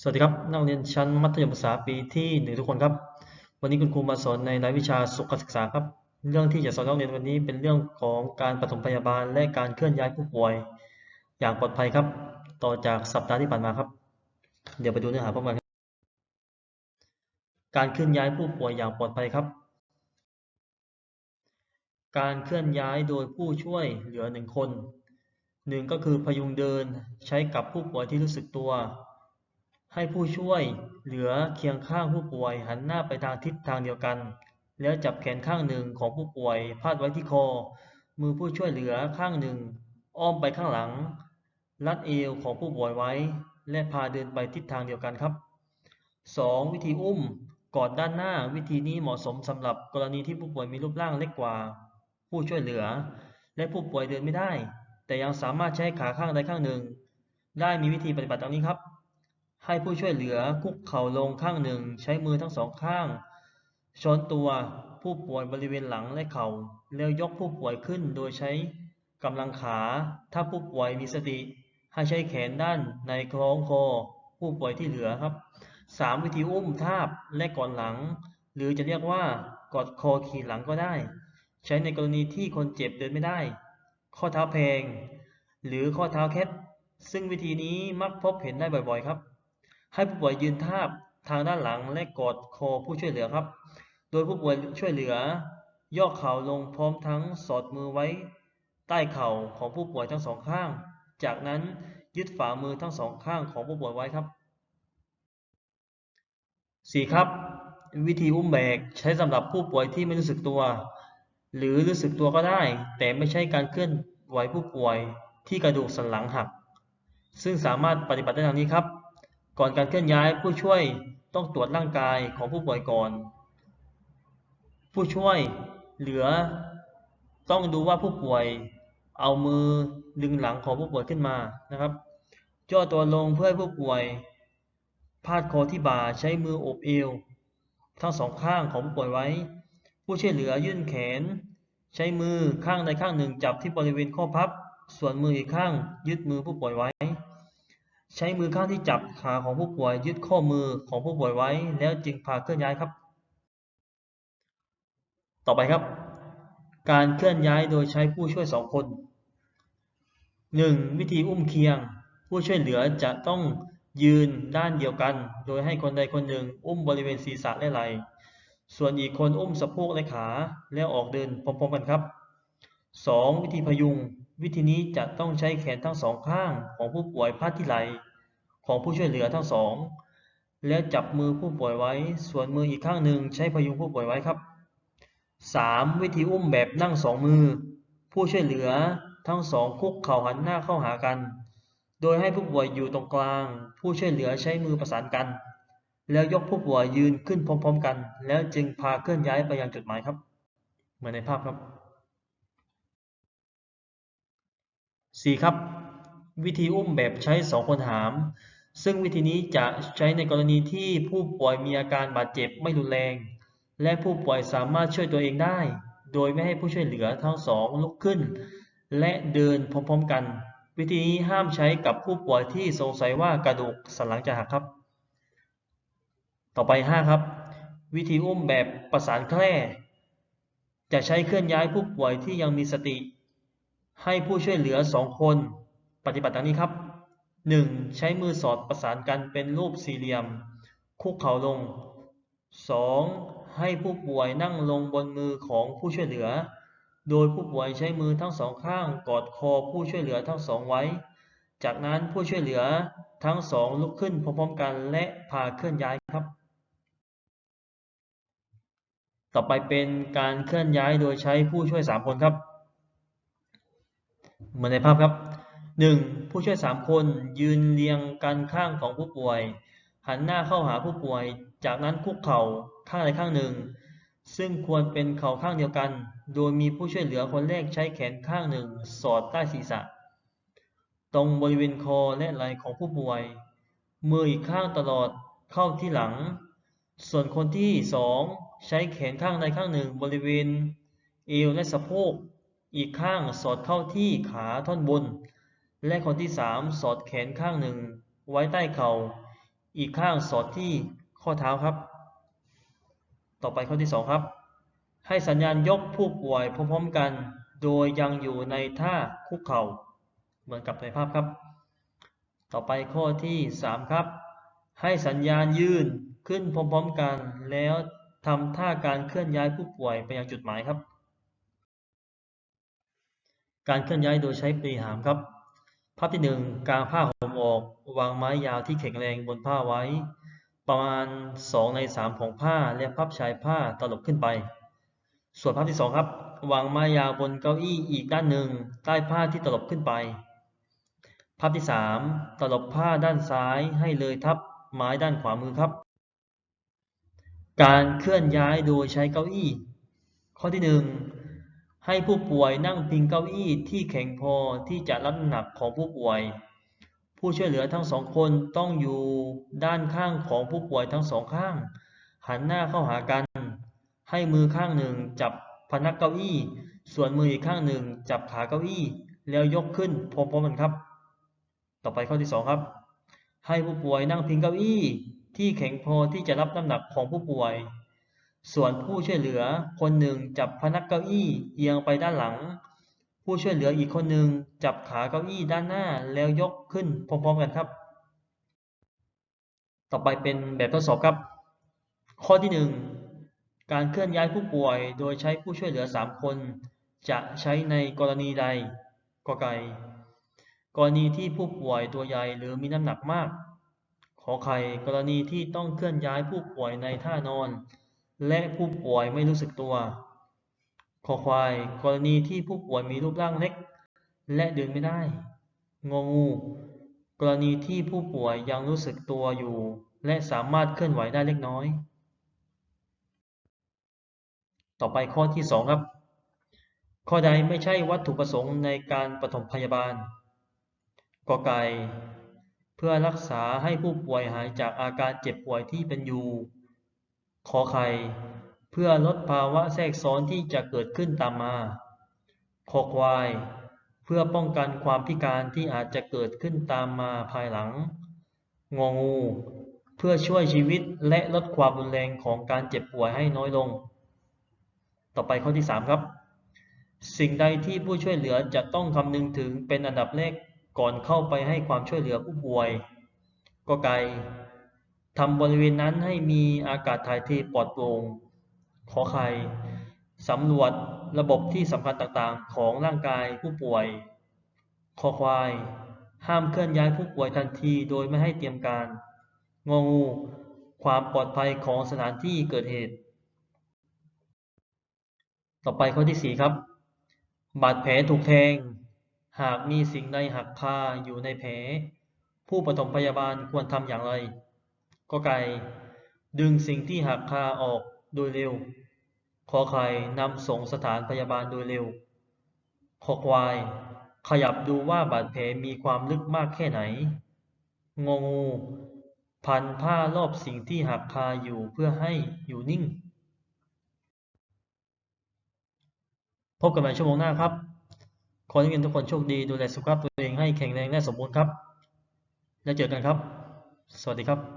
สวัสดีครับนักเรียนชั้นมัธยมศึกษาปีที่หนึ่งทุกคนครับ วันนี้คุณครูมาสอนในรายวิชาสุขศึกษาครับ เรื่องที่จะสอนนักเรียนวันนี้เป็นเรื่องของการปฐมพยาบาลและการเคลื่อนย้ายผู้ป่วย อย่างปลอดภัยครับ ต่อจากสัปดาห์ที่ผ่านมาครับ เดี๋ยวไปดูเนื้อหาพร้อมกันการเคลื่อนย้ายผู้ป่วยอย่างปลอดภัยครับ การเคลื่อนย้ายโดยผู้ช่วยเหลือหนึ่งคนหนึ่งก็คือพยุงเดินใช้กับผู้ป่วยที่รู้สึกตัว ให้ผู้ช่วยเหลือเคียงข้างผู้ป่วยหันหน้าไปทางทิศทางเดียวกัน แล้วจับแขนข้างหนึ่งของผู้ป่วยพาดไว้ที่คอ มือผู้ช่วยเหลือข้างหนึ่ง อ้อมไปข้างหลังรัดเอวของผู้ป่วยไว้ และพาเดินไปทิศทางเดียวกันครับ 2. วิธีอุ้มกอดด้านหน้าวิธีนี้เหมาะสมสำหรับกรณีที่ผู้ป่วยมีรูปร่างเล็กกว่า ผู้ช่วยเหลือ และผู้ป่วยเดินไม่ได้ แต่ยังสามารถใช้ขาข้างใดข้างหนึ่ง ได้มีวิธีปฏิบัติดังนี้ครับ ให้ผู้ช่วยเหลือคุกเข่าลงข้างหนึ่ง ใช้มือทั้งสองข้างช้อนตัวผู้ป่วยบริเวณหลังและเข่าแล้วยกผู้ป่วยขึ้นโดยใช้กำลังขา ถ้าผู้ป่วยมีสติ ให้ใช้แขนด้านในคล้องคอ ผู้ป่วยที่เหลือครับ 3. วิธีอุ้มทาบและกอดหลัง หรือจะเรียกว่ากอดคอขี่หลังก็ได้ ใช้ในกรณีที่คนเจ็บเดินไม่ได้ ข้อเท้าแพง หรือข้อเท้าแคทซึ่งวิธีนี้มักพบเห็นได้บ่อยๆครับ ให้ผู้ป่วยยืนทาบทางด้านหลังและกอดคอผู้ช่วยเหลือครับ โดยผู้ป่วยช่วยเหลือย่อเข่าลงพร้อมทั้งสอดมือไว้ ใต้เข่าของผู้ป่วยทั้งสองข้าง จากนั้นยึดฝ่ามือทั้งสองข้างของผู้ป่วยไว้ครับ 4. ครับ วิธีอุ้มแบกใช้สำหรับผู้ป่วยที่ไม่รู้สึกตัว หรือรู้สึกตัวก็ได้ แต่ไม่ใช่การเคลื่อนไหวผู้ป่วยที่กระดูกสันหลังหัก ซึ่งสามารถปฏิบัติได้ดังนี้ครับ ก่อนการเคลื่อนย้ายผู้ช่วยต้องตรวจร่างกายของผู้ป่วยก่อน ผู้ช่วยเหลือ ต้องดูว่าผู้ป่วยเอามือดึงหลังของผู้ป่วยขึ้นมานะครับย่อตัวลงเพื่อให้ผู้ป่วยพาดคอที่บ่าใช้มือโอบเอว ทั้งสองข้างของผู้ป่วยไว้ ผู้ช่วยเหลือยื่นแขน ใช้มือข้างใดข้างหนึ่งจับที่บริเวณข้อพับ ส่วนมืออีกข้างยึดมือผู้ป่วยไว้ ใช้มือข้างที่จับขาของผู้ป่วยยึดข้อมือของผู้ป่วยไว้ แล้วจึงพาเคลื่อนย้ายครับ ต่อไปครับ การเคลื่อนย้ายโดยใช้ผู้ช่วยสองคน 1. วิธีอุ้มเคียง ผู้ช่วยเหลือจะต้องยืนด้านเดียวกัน โดยให้คนใดคนหนึ่ง อุ้มบริเวณศีรษะและไหล่ส่วนอีกคนอุ้มสะโพกและขาแล้วออกเดินพร้อมๆกันครับ 2. วิธีพยุง วิธีนี้จะต้องใช้แขนทั้งสองข้างของผู้ป่วยพาดที่ไหล่ของผู้ช่วยเหลือทั้งสอง แล้วจับมือผู้ป่วยไว้ ส่วนมืออีกข้างหนึ่งใช้พยุงผู้ป่วยไว้ครับ 3. วิธีอุ้มแบบนั่งสองมือ ผู้ช่วยเหลือทั้งสองคุกเข่าหันหน้าเข้าหากัน โดยให้ผู้ป่วยอยู่ตรงกลาง ผู้ช่วยเหลือใช้มือประสานกัน แล้วยกผู้ป่วยยืนขึ้นพร้อม ๆ กัน แล้วจึงพาเคลื่อนย้ายไปยังจุดหมายครับ เหมือนในภาพครับ 4. ครับ วิธีอุ้มแบบใช้สองคนหาม ซึ่งวิธีนี้จะใช้ในกรณีที่ผู้ป่วยมีอาการบาดเจ็บไม่รุนแรง และผู้ป่วยสามารถช่วยตัวเองได้ โดยไม่ให้ผู้ช่วยเหลือทั้งสองลุกขึ้น และเดินพร้อมๆกัน วิธีนี้ห้ามใช้กับผู้ป่วยที่สงสัยว่ากระดูกสันหลังจะหักครับ ต่อไป 5 ครับ วิธีอุ้มแบบประสานแคร่จะใช้เคลื่อนย้ายผู้ป่วยที่ยังมีสติ ให้ผู้ช่วยเหลือสองคน ปฏิบัติดังนี้ครับ 1. ใช้มือสอดประสานกันเป็นรูปสี่เหลี่ยม คุกเข่าลง 2. ให้ผู้ป่วยนั่งลงบนมือของผู้ช่วยเหลือ โดยผู้ป่วยใช้มือทั้งสองข้างกอดคอผู้ช่วยเหลือทั้งสองไว้ จากนั้นผู้ช่วยเหลือทั้งสองลุกขึ้นพร้อมๆกันและพาเคลื่อนย้ายครับ ต่อไปเป็นการเคลื่อนย้ายโดยใช้ผู้ช่วยสามคนครับ เหมือนในภาพครับ 1. ผู้ช่วยสามคนยืนเรียงกันข้างของผู้ป่วย หันหน้าเข้าหาผู้ป่วย จากนั้นคุกเข่าข้างใดข้างหนึ่ง ซึ่งควรเป็นเข่าข้างเดียวกัน โดยมีผู้ช่วยเหลือคนแรกใช้แขนข้างหนึ่ง สอดใต้ศีรษะ ตรงบริเวณคอและไหล่ของผู้ป่วย มืออีกข้างตลอดเข้าที่หลัง ส่วนคนที่สองใช้แขนข้างใดข้างหนึ่ง บริเวณเอวและสะโพก อีกข้างสอดเข้าที่ขาท่อนบน และคนที่สามสอดแขนข้างหนึ่งไว้ใต้เขา่า อีกข้างสอดที่ข้อเท้าครับ ต่อไปข้อที่2ครับ ให้สัญญาณยกผู้ป่วยพร้อมๆกัน โดยยังอยู่ในท่าคุกเข่า เหมือนกับในภาพครับ ต่อไปข้อที่3ครับ ให้สัญญาณยืนขึ้นพร้อมๆกัน แล้วทำท่าการเคลื่อนย้ายผู้ป่วยไปยังจุดหมายครับ การเคลื่อนย้ายโดยใช้ปรีหามครับ ภาพที่ 1 กางผ้าห่มออกวางไม้ยาวที่แข็งแรงบนผ้าไว้ ประมาณ 2 ใน 3 ของผ้าและพับชายผ้าตลบขึ้นไป ส่วนภาพที่ 2 ครับ วางไม้ยาวบนเก้าอี้อีกด้านหนึ่งใต้ผ้าที่ตลบขึ้นไป ภาพที่ 3 ตลบผ้าด้านซ้ายให้เลยทับไม้ด้านขวามือครับ การเคลื่อนย้ายโดยใช้เก้าอี้ ข้อที่ 1 ให้ผู้ป่วยนั่งพิงเก้าอี้ที่แข็งพอที่จะรับน้ำหนักของผู้ป่วย ผู้ช่วยเหลือทั้งสองคนต้องอยู่ด้านข้างของผู้ป่วยทั้งสองข้าง หันหน้าเข้าหากัน ให้มือข้างหนึ่งจับพนักเก้าอี้ ส่วนมืออีกข้างหนึ่งจับขาเก้าอี้ แล้วยกขึ้นพร้อมๆกันครับ ต่อไปข้อที่ 2 ครับ ให้ผู้ป่วยนั่งพิงเก้าอี้ที่แข็งพอที่จะรับน้ำหนักของผู้ป่วย ส่วนผู้ช่วยเหลือคนหนึ่งจับพนักเก้าอี้เอียงไปด้านหลัง ผู้ช่วยเหลืออีกคนหนึ่งจับขาเก้าอี้ด้านหน้าแล้วยกขึ้นพร้อมๆกันครับ ต่อไปเป็นแบบทดสอบครับ ข้อที่ 1 การเคลื่อนย้ายผู้ป่วยโดยใช้ผู้ช่วยเหลือ 3 คน จะใช้ในกรณีใดกไก่กรณีที่ผู้ป่วยตัวใหญ่หรือมีน้ำหนักมาก ขอไข่กรณีที่ต้องเคลื่อนย้ายผู้ป่วยในท่านอน และผู้ป่วยไม่รู้สึกตัวขอควาย กรณีที่ผู้ป่วยมีรูปร่างเล็ก และเดินไม่ได้งองู กรณีที่ผู้ป่วยยังรู้สึกตัวอยู่ และสามารถเคลื่อนไหวได้เล็กน้อย ต่อไปข้อที่ 2 ครับ ข้อใดไม่ใช่วัตถุประสงค์ในการปฐมพยาบาลกอไก่เพื่อรักษาให้ผู้ป่วยหายจากอาการเจ็บป่วยที่เป็นอยู่ ขอไข่เพื่อลดภาวะแทรกซ้อนที่จะเกิดขึ้นตามมาคอควาย เพื่อป้องกันความพิการที่อาจจะเกิดขึ้นตามมาภายหลัง งองู เพื่อช่วยชีวิตและลดความรุนแรงของการเจ็บป่วยให้น้อยลง ต่อไปข้อที่ 3 ครับ สิ่งใดที่ผู้ช่วยเหลือจะต้องคำนึงถึงเป็นอันดับแรกก่อนเข้าไปให้ความช่วยเหลือผู้ป่วย ก็ไก ทำบริเวณนั้นให้มีอากาศถ่ายเทปลอดโปร่งขอไข่สำรวจระบบที่สำคัญต่างๆ ของร่างกายผู้ป่วย คอควาย ห้ามเคลื่อนย้ายผู้ป่วยทันทีโดยไม่ให้เตรียมการ งองู ความปลอดภัยของสถานที่เกิดเหตุ ต่อไปข้อที่ 4 ครับ บาดแผลถูกแทง หากมีสิ่งใดหักคาอยู่ในแผล ผู้ปฐมพยาบาลควรทำอย่างไร ก็ไก่ดึงสิ่งที่หักคาออกโดยเร็ว ขอไข่นำส่งสถานพยาบาลโดยเร็ว ขอควาย ขยับดูว่าบาดแผลมีความลึกมากแค่ไหน งงู พันผ้ารอบสิ่งที่หักคาอยู่เพื่อให้อยู่นิ่ง พบกันใหม่ชั่วโมงหน้าครับ ขอให้ทุกคนโชคดีดูแลสุขภาพตัวเองให้แข็งแรงและสมบูรณ์ครับ แล้วเจอกันครับ สวัสดีครับ